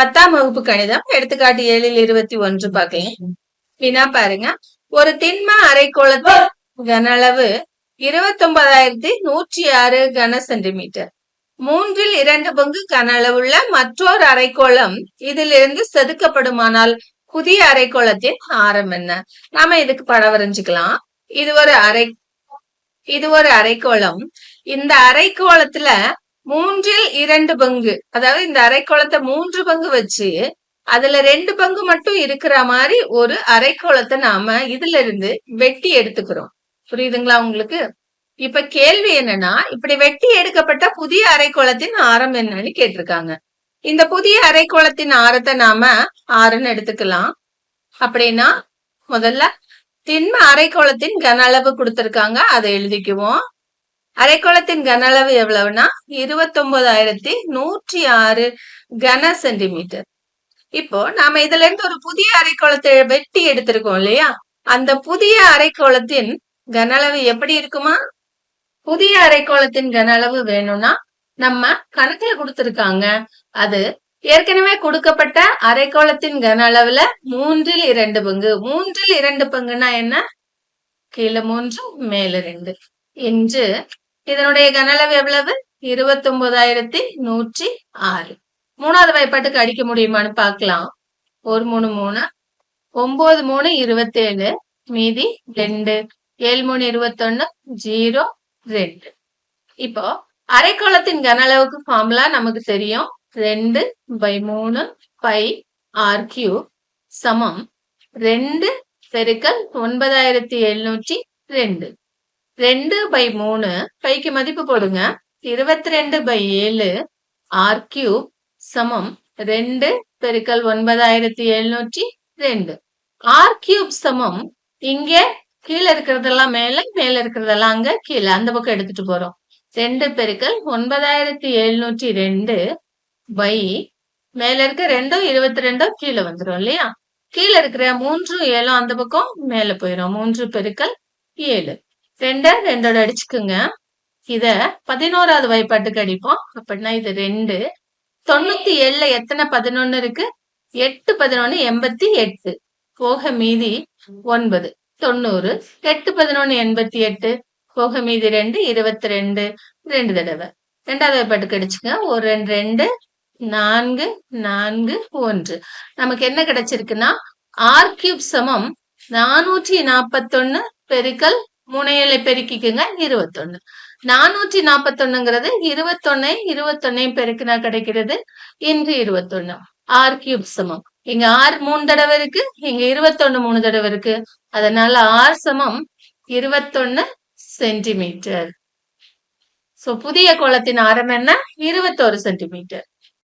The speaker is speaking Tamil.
பத்தாம் வகுப்பு கணிதம் எடுத்துக்காட்டு ஏழில் இருபத்தி ஒன்று பார்க்கலாம். வினா பாருங்க. ஒரு திண்ம அரைக்கோளத்தின் கனளவு இருபத்தி ஒன்பதாயிரத்தி நூற்றி ஆறு கன சென்டிமீட்டர். மூன்றில் இரண்டு பங்கு கன அளவுள்ள மற்றொரு அரைக்கோளம் இதிலிருந்து செதுக்கப்படுமானால் புதிய அரைக்கோளத்தின் ஆரம் என்ன? நாம இதுக்கு படம் வரைஞ்சுக்கலாம் இது ஒரு அரை இது ஒரு அரைக்கோளம். இந்த அரைக்கோளத்துல மூன்றில் இரண்டு பங்கு. அதாவது இந்த அரைக்கோளத்தை மூன்று பங்கு வச்சு அதுல ரெண்டு பங்கு மட்டும் இருக்கிற மாதிரி ஒரு அரைக்கோளத்தை நாம இதுல இருந்து வெட்டி எடுத்துக்கிறோம். புரியுதுங்களா உங்களுக்கு? இப்ப கேள்வி என்னன்னா இப்படி வெட்டி எடுக்கப்பட்ட புதிய அரைக்கோளத்தின் ஆரம் என்னன்னு கேட்டிருக்காங்க. இந்த புதிய அரைக்கோளத்தின் ஆரத்தை நாம ஆறுன்னு எடுத்துக்கலாம். அப்படின்னா முதல்ல திண்ம அரைக்கோளத்தின் கன அளவு கொடுத்திருக்காங்க அதை எழுதிக்குவோம். அரைக்கோளத்தின் கன அளவு எவ்வளவுனா? இருபத்தொன்பதாயிரத்தி நூற்றி ஆறு கன சென்டிமீட்டர். இப்போ நாம இதுல இருந்து ஒரு புதிய அரைக்கோளத்தை வெட்டி எடுத்திருக்கோம் இல்லையா? அந்த புதிய அரைக்கோளத்தின் கன அளவு எப்படி இருக்குமா? புதிய அரைக்கோளத்தின் கன அளவு வேணும்னா நம்ம கணக்குல கொடுத்திருக்காங்க. அது ஏற்கனவே கொடுக்கப்பட்ட அரைக்கோளத்தின் கன அளவுல மூன்றில் இரண்டு பங்கு. மூன்றில் இரண்டு பங்குனா என்ன? கீழே மூன்று மேல ரெண்டு. என்று இதனுடைய கன அளவு எவ்வளவு? இருபத்தி ஒன்பதாயிரத்தி நூற்றி ஆறு. மூணாவது வாய்ப்பாட்டுக்கு அடிக்க முடியுமான்னு பார்க்கலாம். ஒரு மூணு மூணு. ஒன்பது மூணு இருபத்தேழு மீதி ரெண்டு. ஏழு மூணு இருபத்தொன்னு ஜீரோ ரெண்டு. இப்போ அரைக்கோளத்தின் கன அளவுக்கு ஃபார்முலா நமக்கு தெரியும். ரெண்டு பை மூணு பை ஆர் கியூ சமம். ரெண்டு பெருக்கல் ஒன்பதாயிரத்தி எழுநூற்றி ரெண்டு. ரெண்டு பை மூணு பைக்கு மதிப்பு போடுங்க. இருபத்தி ரெண்டு பை ஏழு ஆர் கியூப் சமம் ரெண்டு பெருக்கல் ஒன்பதாயிரத்தி எழுநூற்றி ரெண்டு. ஆர் கியூப் சமம் இங்க கீழே இருக்கிறதெல்லாம் மேல மேல இருக்கிறதெல்லாம் அங்க கீழே. அந்த பக்கம் எடுத்துட்டு போறோம். ரெண்டு பெருக்கல் ஒன்பதாயிரத்தி எழுநூற்றி ரெண்டு பை மேல இருக்க ரெண்டும் இருபத்தி ரெண்டும் கீழே வந்துடும் இல்லையா? கீழே இருக்கிற மூன்றும் ஏழும் அந்த பக்கம் மேல போயிடும் மூன்று பெருக்கல் ஏழு. ரெண்ட ரெண்டோட அடிச்சுக்குங்க. இத பதினோராவது வாய்ப்பாட்டுக்கு அடிப்போம். அப்படின்னா இது ரெண்டு. தொண்ணூத்தி ஏழுல எத்தனை பதினொன்னு இருக்கு? எட்டு பதினொன்னு எண்பத்தி எட்டு. போக மீதி ஒன்பது. தொண்ணூறு. எட்டு பதினொன்னு எண்பத்தி எட்டு. போக மீதி ரெண்டு இருபத்தி ரெண்டு ரெண்டு தடவை. ரெண்டாவது வாய்ப்பாட்டுக்கு அடிச்சுங்க. ஒரு ரெண்டு ரெண்டு நான்கு நான்கு ஒன்று. நமக்கு என்ன கிடைச்சிருக்குன்னா ஆர் கியூப் சமம் நானூற்றி நாற்பத்தொன்னு பெருக்கல் முனையில பெருக்கிக்குங்க இருபத்தொன்னு. நானூற்றி நாற்பத்தொன்னுங்கிறது இருபத்தொன்னு இருபத்தொன்னையும் பெருக்கினா கிடைக்கிறது இன்று இருபத்தொன்னு. ஆர் கியூப் சமம். இங்க ஆர் மூணு தடவை இருக்கு இங்க இருபத்தொன்னு மூணு தடவை இருக்கு. அதனால ஆர் சமம் இருபத்தொன்னு சென்டிமீட்டர். சோ புதிய கோலத்தின் ஆரம் என்ன? இருபத்தோரு சென்டிமீட்டர்.